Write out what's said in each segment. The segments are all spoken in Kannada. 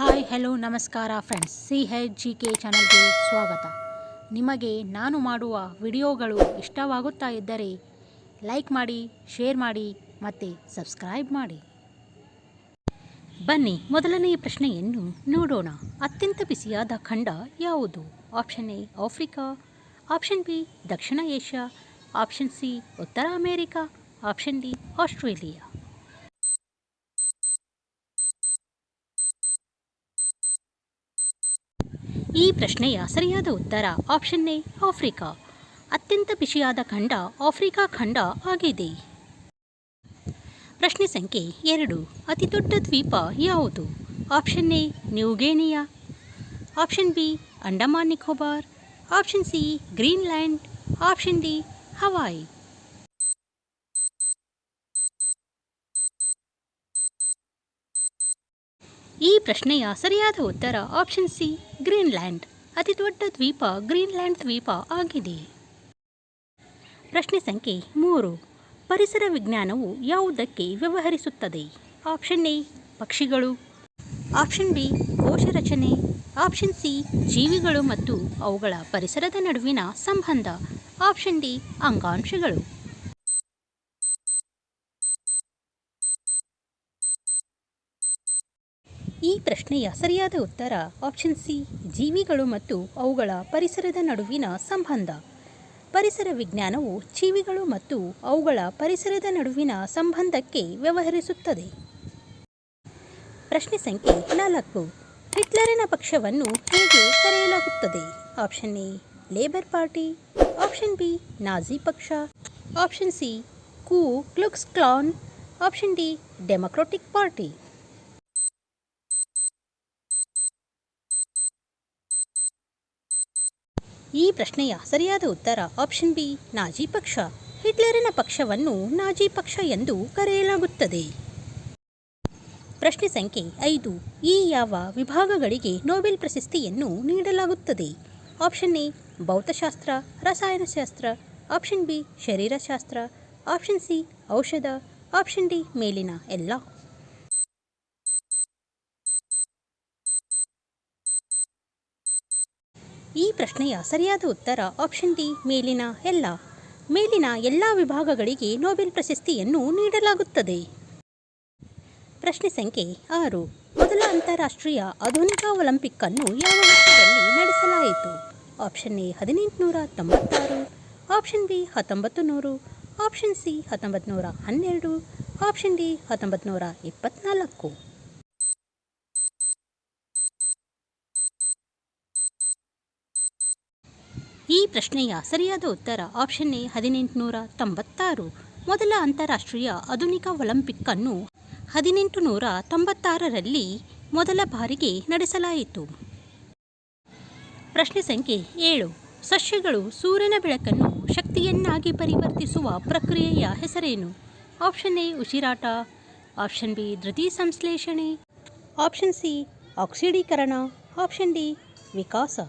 ಹಾಯ್ ಹೆಲೋ ನಮಸ್ಕಾರ friends C H G K ಚಾನಲ್ಗೆ ಸ್ವಾಗತ. ನಿಮಗೆ ನಾನು ಮಾಡುವ ವಿಡಿಯೋಗಳು ಇಷ್ಟವಾಗುತ್ತಾ ಇದ್ದರೆ ಲೈಕ್ ಮಾಡಿ ಶೇರ್ ಮಾಡಿ ಮತ್ತು ಸಬ್ಸ್ಕ್ರೈಬ್ ಮಾಡಿ. ಬನ್ನಿ ಮೊದಲನೆಯ ಪ್ರಶ್ನೆಯನ್ನು ನೋಡೋಣ. ಅತ್ಯಂತ ಬಿಸಿಯಾದ ಖಂಡ ಯಾವುದು? Option A Africa. Option B Dakshina Asia. Option C ಉತ್ತರ ಅಮೇರಿಕಾ. Option D Australia. ಈ ಪ್ರಶ್ನೆಯ ಸರಿಯಾದ ಉತ್ತರ ಆಪ್ಷನ್ ಎ, ಆಫ್ರಿಕಾ. ಅತ್ಯಂತ ಬಿಸಿಯಾದ ಖಂಡ ಆಫ್ರಿಕಾ ಖಂಡ ಆಗಿದೆ. ಪ್ರಶ್ನೆ ಸಂಖ್ಯೆ ಎರಡು. ಅತಿ ದೊಡ್ಡ ದ್ವೀಪ ಯಾವುದು? Option A New Guinea option B, Andaman Nicobar. Option C, Greenland. Option D, Hawaii. ಈ ಪ್ರಶ್ನೆಯ ಸರಿಯಾದ ಉತ್ತರ ಆಪ್ಷನ್ ಸಿ ಗ್ರೀನ್ಲ್ಯಾಂಡ್ ಅತಿ ದೊಡ್ಡ ದ್ವೀಪ ಗ್ರೀನ್ಲ್ಯಾಂಡ್ ದ್ವೀಪ ಆಗಿದೆ. ಪ್ರಶ್ನೆ ಸಂಖ್ಯೆ ಮೂರು. ಪರಿಸರ ವಿಜ್ಞಾನವು ಯಾವುದಕ್ಕೆ ವ್ಯವಹರಿಸುತ್ತದೆ? ಆಪ್ಷನ್ ಎ ಪಕ್ಷಿಗಳು. ಆಪ್ಷನ್ ಬಿ ಕೋಶ ರಚನೆ ಆಪ್ಷನ್ ಸಿ ಜೀವಿಗಳು ಮತ್ತು ಅವುಗಳ ಪರಿಸರದ ನಡುವಿನ ಸಂಬಂಧ. ಆಪ್ಷನ್ ಡಿ ಅಂಗಾಂಶಗಳು. ಈ ಪ್ರಶ್ನೆಯ ಸರಿಯಾದ ಉತ್ತರ ಆಪ್ಷನ್ ಸಿ ಜೀವಿಗಳು ಮತ್ತು ಅವುಗಳ ಪರಿಸರದ ನಡುವಿನ ಸಂಬಂಧ. ಪರಿಸರ ವಿಜ್ಞಾನವು ಜೀವಿಗಳು ಮತ್ತು ಅವುಗಳ ಪರಿಸರದ ನಡುವಿನ ಸಂಬಂಧಕ್ಕೆ ವ್ಯವಹರಿಸುತ್ತದೆ. ಪ್ರಶ್ನೆ ಸಂಖ್ಯೆ ನಾಲ್ಕು. ಹಿಟ್ಲರಿನ ಪಕ್ಷವನ್ನು ಹೇಗೆ ಕರೆಯಲಾಗುತ್ತದೆ? Option A Labour party option B Nazi ಪಕ್ಷ. Option C Ku Klux Klan option D Democratic party ಈ ಪ್ರಶ್ನೆಯ ಸರಿಯಾದ ಉತ್ತರ ಆಪ್ಷನ್ ಬಿ, ನಾಜಿ ಪಕ್ಷ. ಹಿಟ್ಲರಿನ ಪಕ್ಷವನ್ನು ನಾಜಿ ಪಕ್ಷ ಎಂದು ಕರೆಯಲಾಗುತ್ತದೆ. ಪ್ರಶ್ನೆ ಸಂಖ್ಯೆ ಐದು, ಈ ಯಾವ ವಿಭಾಗಗಳಿಗೆ ನೊಬೆಲ್ ಪ್ರಶಸ್ತಿಯನ್ನು ನೀಡಲಾಗುತ್ತದೆ? ಆಪ್ಷನ್ ಎ, ಭೌತಶಾಸ್ತ್ರ, ರಸಾಯನಶಾಸ್ತ್ರ. ಆಪ್ಷನ್ ಬಿ, ಶರೀರಶಾಸ್ತ್ರ. ಆಪ್ಷನ್ ಸಿ, ಔಷಧ. ಆಪ್ಷನ್ ಡಿ, ಮೇಲಿನ ಎಲ್ಲ. ಈ ಪ್ರಶ್ನೆಯ ಸರಿಯಾದ ಉತ್ತರ ಆಪ್ಷನ್ ಡಿ ಮೇಲಿನ ಎಲ್ಲ. ಮೇಲಿನ ಎಲ್ಲ ವಿಭಾಗಗಳಿಗೆ ನೊಬೆಲ್ ಪ್ರಶಸ್ತಿಯನ್ನು ನೀಡಲಾಗುತ್ತದೆ. ಪ್ರಶ್ನೆ ಸಂಖ್ಯೆ ಆರು. ಮೊದಲ ಅಂತಾರಾಷ್ಟ್ರೀಯ ಆಧುನಿಕ ಒಲಿಂಪಿಕ್ ಅನ್ನು ಯಾವ ವರ್ಷದಲ್ಲಿ ನಡೆಸಲಾಯಿತು? ಆಪ್ಷನ್ ಎ ಹದಿನೆಂಟುನೂರ ತೊಂಬತ್ತಾರು. ಆಪ್ಷನ್ ಬಿ ಹತ್ತೊಂಬತ್ತು ನೂರು ಆಪ್ಷನ್ ಸಿ ಹತ್ತೊಂಬತ್ತು ನೂರ ಹನ್ನೆರಡು. ಆಪ್ಷನ್ ಡಿ ಹತ್ತೊಂಬತ್ತು ನೂರ ಇಪ್ಪತ್ತ್ನಾಲ್ಕು ಈ ಪ್ರಶ್ನೆಯ ಸರಿಯಾದ ಉತ್ತರ ಆಪ್ಷನ್ ಎ ಹದಿನೆಂಟುನೂರ ತೊಂಬತ್ತಾರು. ಮೊದಲ ಅಂತಾರಾಷ್ಟ್ರೀಯ ಆಧುನಿಕ ಒಲಿಂಪಿಕ್ ಅನ್ನು ಹದಿನೆಂಟು ನೂರ ತೊಂಬತ್ತಾರರಲ್ಲಿ ಮೊದಲ ಬಾರಿಗೆ ನಡೆಸಲಾಯಿತು. ಪ್ರಶ್ನೆ ಸಂಖ್ಯೆ ಏಳು. ಸಸ್ಯಗಳು ಸೂರ್ಯನ ಬೆಳಕನ್ನು ಶಕ್ತಿಯನ್ನಾಗಿ ಪರಿವರ್ತಿಸುವ ಪ್ರಕ್ರಿಯೆಯ ಹೆಸರೇನು? ಆಪ್ಷನ್ ಎ ಉಸಿರಾಟ, ಆಪ್ಷನ್ ಬಿ ಧೃತಿ ಸಂಶ್ಲೇಷಣೆ, ಆಪ್ಷನ್ ಸಿ ಆಕ್ಸಿಡೀಕರಣ, ಆಪ್ಷನ್ ಡಿ ವಿಕಾಸ.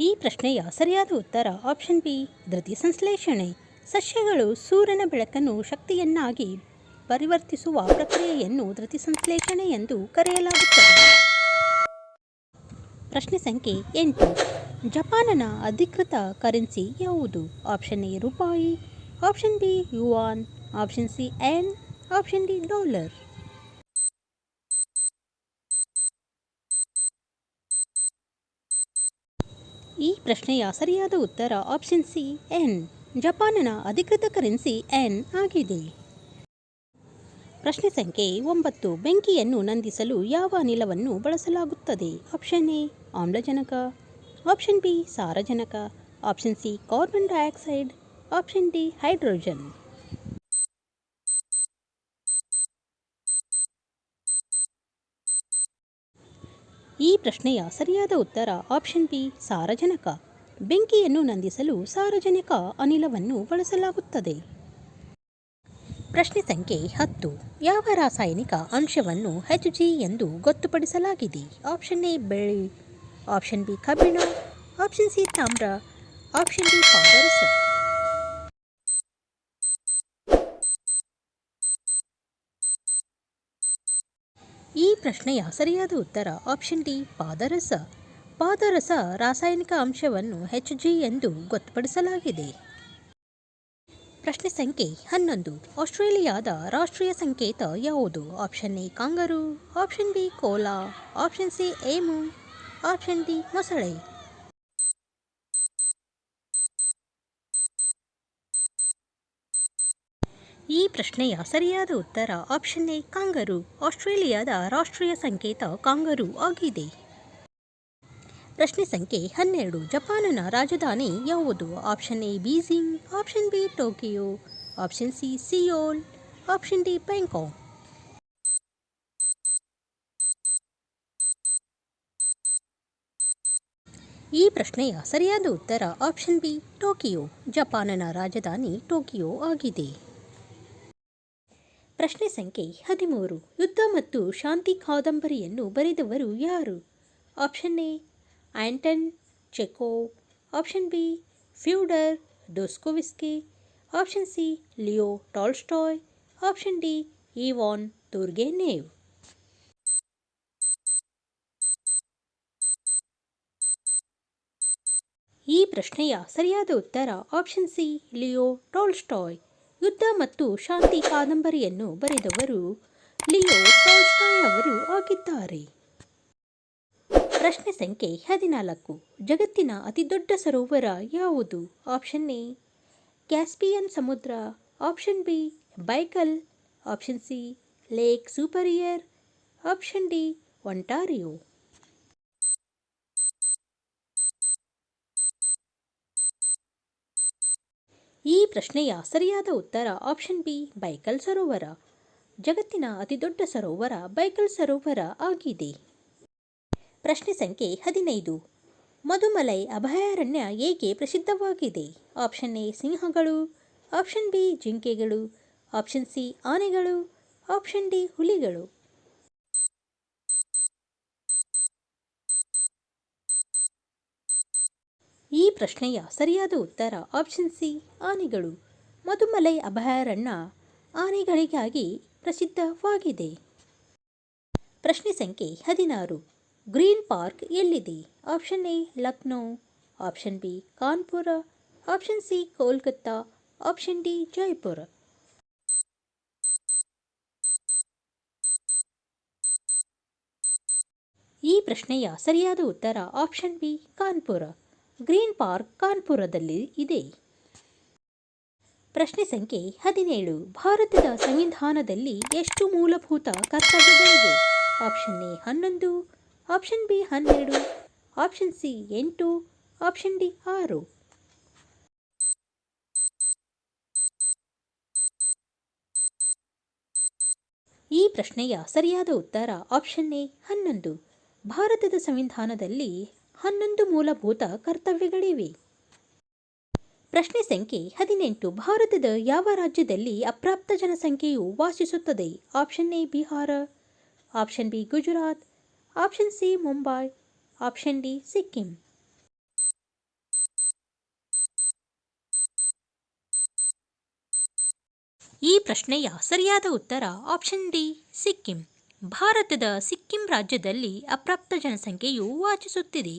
ಈ ಪ್ರಶ್ನೆಯ ಸರಿಯಾದ ಉತ್ತರ ಆಪ್ಷನ್ ಬಿ, ಧೃತಿ ಸಂಶ್ಲೇಷಣೆ. ಸಸ್ಯಗಳು ಸೂರ್ಯನ ಬೆಳಕನ್ನು ಶಕ್ತಿಯನ್ನಾಗಿ ಪರಿವರ್ತಿಸುವ ಪ್ರಕ್ರಿಯೆಯನ್ನು ಧೃತಿ ಸಂಶ್ಲೇಷಣೆ ಎಂದು ಕರೆಯಲಾಗುತ್ತದೆ. ಪ್ರಶ್ನೆ ಸಂಖ್ಯೆ ಎಂಟು. ಜಪಾನನ ಅಧಿಕೃತ ಕರೆನ್ಸಿ ಯಾವುದು? ಆಪ್ಷನ್ ಎ, ರೂಪಾಯಿ. Option B, yuan. Option C yen option D, dollar. ಈ ಪ್ರಶ್ನೆಯ ಸರಿಯಾದ ಉತ್ತರ ಆಪ್ಷನ್ ಸಿ ಎನ್ ಜಪಾನಿನ ಅಧಿಕೃತ ಕರೆನ್ಸಿ ಎನ್ ಆಗಿದೆ. ಪ್ರಶ್ನೆ ಸಂಖ್ಯೆ ಒಂಬತ್ತು. ಬೆಂಕಿಯನ್ನು ನಂದಿಸಲು ಯಾವ ಅನಿಲವನ್ನು ಬಳಸಲಾಗುತ್ತದೆ? ಆಪ್ಷನ್ ಎ ಆಮ್ಲಜನಕ. ಆಪ್ಷನ್ ಬಿ ಸಾರಜನಕ. Option C carbon dioxide option D hydrogen ಈ ಪ್ರಶ್ನೆಯ ಸರಿಯಾದ ಉತ್ತರ ಆಪ್ಷನ್ ಬಿ ಸಾರಜನಕ. ಬೆಂಕಿಯನ್ನು ನಂದಿಸಲು ಸಾರಜನಕ ಅನಿಲವನ್ನು ಬಳಸಲಾಗುತ್ತದೆ. ಪ್ರಶ್ನೆ ಸಂಖ್ಯೆ ಹತ್ತು. ಯಾವ ರಾಸಾಯನಿಕ ಅಂಶವನ್ನು ಹೆಚ್ ಜಿ ಎಂದು ಗೊತ್ತುಪಡಿಸಲಾಗಿದೆ? ಆಪ್ಷನ್ ಎ ಬೆಳ್ಳಿ. ಆಪ್ಷನ್ ಬಿ ಕಬ್ಬಿಣ. ಆಪ್ಷನ್ ಸಿ ತಾಮ್ರ. ಆಪ್ಷನ್ ಡಿ ಪಾದರಸ ಈ ಪ್ರಶ್ನೆಯ ಸರಿಯಾದ ಉತ್ತರ? Option D ಪಾದರಸ. ಪಾದರಸ ರಾಸಾಯನಿಕ ಅಂಶವನ್ನು ಎಚ್ ಜಿ ಎಂದು ಗೊತ್ತುಪಡಿಸಲಾಗಿದೆ. ಪ್ರಶ್ನೆ ಸಂಖ್ಯೆ ಹನ್ನೊಂದು. ಆಸ್ಟ್ರೇಲಿಯಾದ ರಾಷ್ಟ್ರೀಯ ಸಂಕೇತ ಯಾವುದು? Option A kangaroo. Option B koala. Option C emu. Option D ಮೊಸಳೆ. ಈ ಪ್ರಶ್ನೆಯ ಸರಿಯಾದ ಉತ್ತರ ಆಪ್ಷನ್ ಎ, ಕಾಂಗರು. ಆಸ್ಟ್ರೇಲಿಯಾದ ರಾಷ್ಟ್ರೀಯ ಸಂಕೇತ ಕಾಂಗರು ಆಗಿದೆ. ಪ್ರಶ್ನೆ ಸಂಖ್ಯೆ ಹನ್ನೆರಡು. ಜಪಾನಿನ ರಾಜಧಾನಿ ಯಾವುದು? Option A, Beijing. Option B, Tokyo. Option C, Seoul. Option D, Bangkok. ಈ ಪ್ರಶ್ನೆಯ ಸರಿಯಾದ ಉತ್ತರ ಆಪ್ಷನ್ ಬಿ, ಟೋಕಿಯೋ. ಜಪಾನಿನ ರಾಜಧಾನಿ ಟೋಕಿಯೋ ಆಗಿದೆ. ಪ್ರಶ್ನೆ ಸಂಖ್ಯೆ ಹದಿಮೂರು. ಯುದ್ಧ ಮತ್ತು ಶಾಂತಿ ಕಾದಂಬರಿಯನ್ನು ಬರೆದವರು ಯಾರು? Option A Anton Chekhov. Option B, Fyodor Dostoevsky. Option C, Leo Tolstoy. Option D Ivan Turgenev. ಈ ಪ್ರಶ್ನೆಯ ಸರಿಯಾದ ಉತ್ತರ ಆಪ್ಷನ್ ಸಿ, ಲಿಯೋ ಟಾಲ್ಸ್ಟಾಯ್. ಯುದ್ಧ ಮತ್ತು ಶಾಂತಿ ಕಾದಂಬರಿಯನ್ನು ಬರೆದವರು ಲಿಯೋ ಟಾಲ್ಸ್ಟಾಯ್ ಅವರು ಆಗಿದ್ದಾರೆ. ಪ್ರಶ್ನೆ ಸಂಖ್ಯೆ ಹದಿನಾಲ್ಕು. ಜಗತ್ತಿನ ಅತಿದೊಡ್ಡ ಸರೋವರ ಯಾವುದು? ಆಪ್ಷನ್ ಎ, ಕ್ಯಾಸ್ಪಿಯನ್ ಸಮುದ್ರ. Option B, Baikal. Option C, Lake Superior. Option D, Ontario. ಈ ಪ್ರಶ್ನೆಯ ಸರಿಯಾದ ಉತ್ತರ ಆಪ್ಷನ್ ಬಿ ಬೈಕಲ್ ಸರೋವರ ಜಗತ್ತಿನ ಅತಿದೊಡ್ಡ ಸರೋವರ ಬೈಕಲ್ ಸರೋವರ ಆಗಿದೆ. ಪ್ರಶ್ನೆ ಸಂಖ್ಯೆ ಹದಿನೈದು. ಮಧುಮಲೈ ಅಭಯಾರಣ್ಯ ಏಕೆ ಪ್ರಸಿದ್ಧವಾಗಿದೆ? ಆಪ್ಷನ್ ಎ ಸಿಂಹಗಳು. ಆಪ್ಷನ್ ಬಿ ಜಿಂಕೆಗಳು. ಆಪ್ಷನ್ ಸಿ ಆನೆಗಳು. ಆಪ್ಷನ್ ಡಿ ಹುಲಿಗಳು. ಈ ಪ್ರಶ್ನೆಯ ಸರಿಯಾದ ಉತ್ತರ ಆಪ್ಷನ್ ಸಿ ಆನೆಗಳು. ಮಧುಮಲೈ ಅಭಯಾರಣ್ಯ ಆನೆಗಳಿಗಾಗಿ ಪ್ರಸಿದ್ಧವಾಗಿದೆ. ಪ್ರಶ್ನೆ ಸಂಖ್ಯೆ ಹದಿನಾರು. ಗ್ರೀನ್ ಪಾರ್ಕ್ ಎಲ್ಲಿದೆ? Option A Lucknow. Option B Kanpur. Option C Kolkata. Option D Jaipur. ಈ ಪ್ರಶ್ನೆಯ ಸರಿಯಾದ ಉತ್ತರ option B Kanpur. Green park ಕಾನ್ಪುರದಲ್ಲಿ ಇದೆ. ಪ್ರಶ್ನೆ ಸಂಖ್ಯೆ ಹದಿನೇಳು. ಭಾರತದ ಸಂವಿಧಾನದಲ್ಲಿ ಎಷ್ಟು ಮೂಲಭೂತ ಕರ್ತವ್ಯಗಳಿವೆ? ಆಪ್ಷನ್ ಎ ಹನ್ನೊಂದು, ಆಪ್ಷನ್ ಬಿ ಹನ್ನೆರಡು, ಆಪ್ಷನ್ ಸಿ ಎಂಟು, ಆಪ್ಷನ್ ಡಿ ಆರು. ಈ ಪ್ರಶ್ನೆಯ ಸರಿಯಾದ ಉತ್ತರ ಆಪ್ಷನ್ ಎ ಹನ್ನೊಂದು. ಭಾರತದ ಸಂವಿಧಾನದಲ್ಲಿ ಹನ್ನೊಂದು ಮೂಲಭೂತ ಕರ್ತವ್ಯಗಳಿವೆ. ಪ್ರಶ್ನೆ ಸಂಖ್ಯೆ ಹದಿನೆಂಟು. ಭಾರತದ ಯಾವ ರಾಜ್ಯದಲ್ಲಿ ಅಪ್ರಾಪ್ತ ಜನಸಂಖ್ಯೆಯು ವಾಸಿಸುತ್ತದೆ? Option A, Bihar. Option B, Gujarat. Option C, Mumbai. Option D, Sikkim. ಈ ಪ್ರಶ್ನೆಯ ಸರಿಯಾದ ಉತ್ತರ ಆಪ್ಷನ್ ಡಿ, ಸಿಕ್ಕಿಂ. ಭಾರತದ ಸಿಕ್ಕಿಂ ರಾಜ್ಯದಲ್ಲಿ ಅಪ್ರಾಪ್ತ ಜನಸಂಖ್ಯೆಯು ವಾಸಿಸುತ್ತಿದೆ